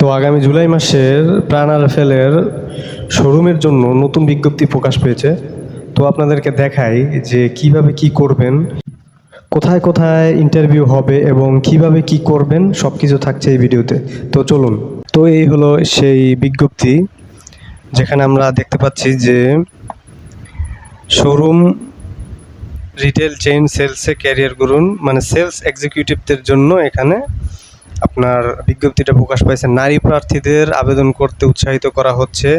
তো আগামী জুলাই মাসের প্রাণ আরফেলের শোরুমের জন্য নতুন বিজ্ঞপ্তি প্রকাশ পেয়েছে। তো আপনাদেরকে দেখাই যে কীভাবে কি করবেন, কোথায় কোথায় ইন্টারভিউ হবে এবং কীভাবে কি করবেন সব কিছু থাকছে এই ভিডিওতে। তো চলুন। তো এই হলো সেই বিজ্ঞপ্তি, যেখানে আমরা দেখতে পাচ্ছি যে শোরুম রিটেল চেইন সেলসে ক্যারিয়ার করুন মানে সেলস এক্সিকিউটিভদের জন্য এখানে আপনার বিজ্ঞপ্তিটা প্রকাশ পাইছে, নারী প্রার্থীদের আবেদন করতে উৎসাহিত করা হচ্ছে।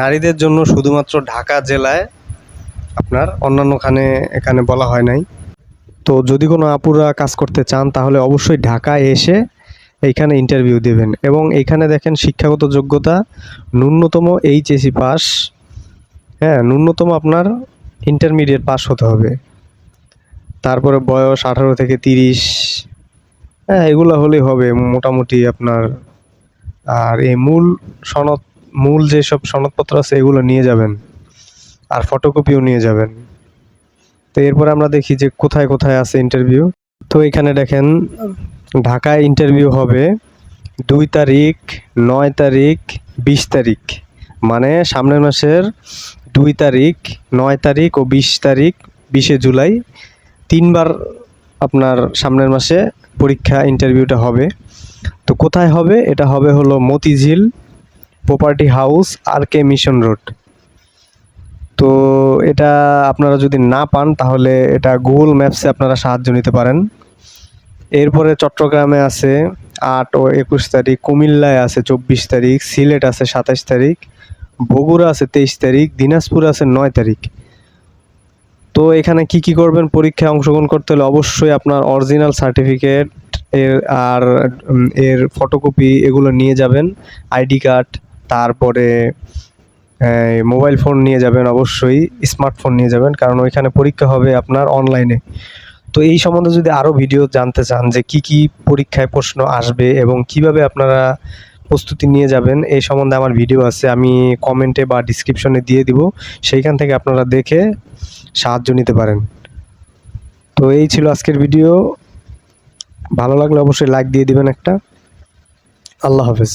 নারীদের জন্য শুধুমাত্র ঢাকা জেলায় আপনার অন্যান্যখানে এখানে বলা হয় নাই। তো যদি কোনো আপুরা কাজ করতে চান, তাহলে অবশ্যই ঢাকায় এসে এইখানে ইন্টারভিউ দেবেন। এবং এইখানে দেখেন শিক্ষাগত যোগ্যতা, ন্যূনতম এইচএসি পাস হ্যাঁ ন্যূনতম আপনার ইন্টারমিডিয়েট পাস হতে হবে। তারপরে বয়স আঠারো থেকে তিরিশ হ্যাঁ এগুলো হলেই হবে মোটামুটি আপনার। আর এই মূল সনদ, মূল যেসব সনদপত্র আছে, এগুলো নিয়ে যাবেন। আর ফটোকপিও নিয়ে যাবেন। তো এরপরে আমরা দেখি যে কোথায় কোথায় আছে ইন্টারভিউ তো এখানে দেখেন, ঢাকায় ইন্টারভিউ হবে দুই তারিখ, নয় তারিখ, বিশ তারিখ। মানে সামনের মাসের দুই তারিখ, নয় তারিখ ও বিশ তারিখ, বিশে জুলাই। তিনবার আপনার সামনের মাসে পরীক্ষা ইন্টারভিউটা হবে। তো কোথায় হবে? এটা হবে হলো Motijheel property house R K Mission Road তো এটা আপনারা যদি না পান, তাহলে এটা গুগল ম্যাপসে আপনারা সাহায্য নিতে পারেন। এরপরে চট্টগ্রামে আছে আট ও একুশ তারিখ, কুমিল্লায় আছে চব্বিশ তারিখ, সিলেট আছে সাতাশ তারিখ, বগুড়া আছে তেইশ তারিখ, দিনাজপুর আছে নয় তারিখ। তো এখানে কি কি করবেন? পরীক্ষায় অংশগ্রহণ করতে হলে অবশ্যই আপনার অরিজিনাল সার্টিফিকেট এর আর এর ফটোকপি এগুলো নিয়ে যাবেন। আইডি কার্ড তারপরে মোবাইল ফোন নিয়ে যাবেন অবশ্যই স্মার্টফোন নিয়ে যাবেন, কারণ ওইখানে পরীক্ষা হবে আপনার অনলাইনে তো এই সম্বন্ধে যদি আরও ভিডিও জানতে চান যে কি কি পরীক্ষায় প্রশ্ন আসবে এবং কীভাবে আপনারা প্রস্তুতি নিয়ে যাবেন। এই সম্বন্ধে আমার ভিডিও আছে, আমি কমেন্টে বা ডিসক্রিপশনে দিয়ে দিব। সেইখান থেকে আপনারা দেখে সাহায্য নিতে পারেন। তো এই ছিল আজকের ভিডিও। ভালো লাগলে অবশ্যই লাইক দিয়ে দিবেন একটা। আল্লাহ হাফেজ।